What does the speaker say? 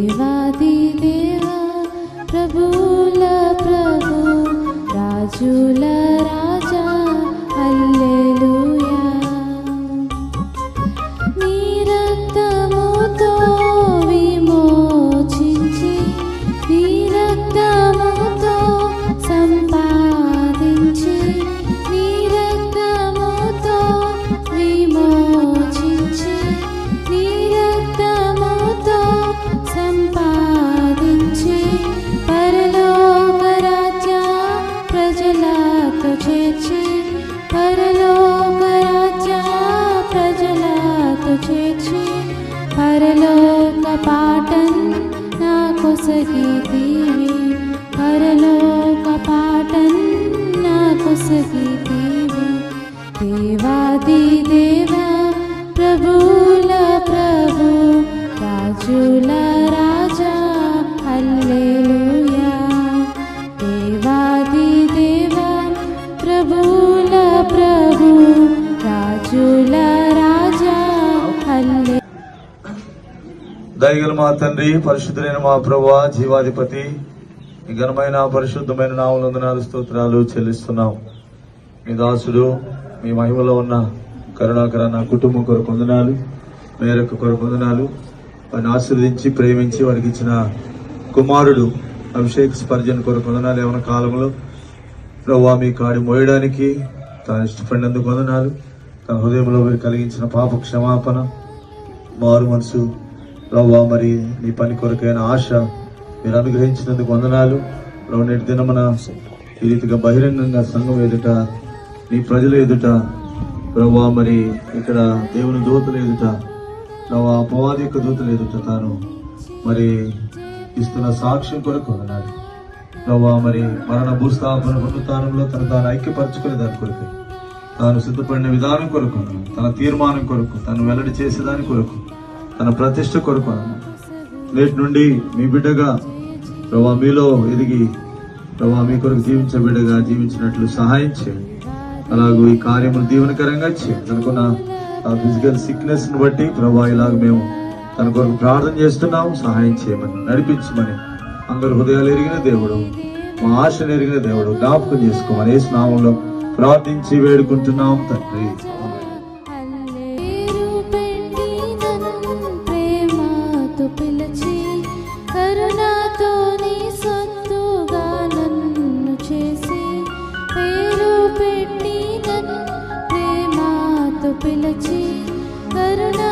देवादिदेवा प्रभुल प्रभु राजुल राज। लोकराजा प्रजले परलोक पाटन् न कुसगी दीवी न कुसगी देवी प्रभुल प्रभु राजुला దయగల మా తండ్రి పరిశుద్ధులైన మా ప్రభా జీవాధిపతి ఘనమైన పరిశుద్ధమైన నామలందనాలు స్తోత్రాలు చెల్లిస్తున్నాం. మీ దాసుడు మీ మహిమలో ఉన్న కరుణాకర నా కుటుంబం కొరకు వందనాలు మేరకు కొరకు వందనాలు. వారిని ఆశీర్వదించి ప్రేమించి వారికి ఇచ్చిన కుమారుడు అభిషేక్ స్పర్జన్ కొరకు వందనాలు. ఏమైనా కాలంలో ప్రభా మీ కాడి మోయడానికి తాను ఇష్టపడినందుకు వందనాలు. తన హృదయంలో మీరు కలిగించిన పాప క్షమాపణ మారు మనసు ప్రభావ మరి నీ పని కొరకైన ఆశ మీరు అనుగ్రహించినందుకు వందనాలు. ప్రభు నేటి దినమన ఈ రీతిగా బహిరంగంగా సంఘం ఎదుట నీ ప్రజల ఎదుట ప్రభా మరి ఇక్కడ దేవుని దూతలు ఎదుట ప్రభా అపవాది యొక్క దూతలు ఎదుట తాను మరి ఇస్తున్న సాక్ష్యం కొరకు వందనాలు. ప్రభా మరి మరణ భూస్థాపన పునరుత్థానంలో తను తాను ఐక్యపరచుకునే దాని కొరకు తాను సిద్ధపడిన విధానం కొరకు తన తీర్మానం కొరకు తను వెల్లడి చేసేదాని కొరకు తన ప్రతిష్ట కొరకు నేటి నుండి మీ బిడ్డగా ప్రభా మీలో ఎదిగి ప్రభా మీ కొరకు జీవించే బిడ్డగా జీవించినట్లు సహాయం చేయండి. అలాగూ ఈ కార్యములు దీవెనకరంగా చేయండి. అనుకున్న ఆ ఫిజికల్ సిక్నెస్ని బట్టి ప్రభా ఇలాగ మేము తన కొరకు ప్రార్థన చేస్తున్నాము సహాయం చేయమని నడిపించమని. అందరు హృదయాలు ఎరిగిన దేవుడు మా ఆశను ఎరిగిన దేవుడు జ్ఞాపకం చేసుకోమని ఏ స్నామంలో ప్రార్థించి వేడుకుంటున్నాం తండ్రి. పిలిచి కరుణతో నీ సొత్తుగా నన్ను చేసి పేరు పెట్టి నన్ను ప్రేమతో పిలిచి కరుణా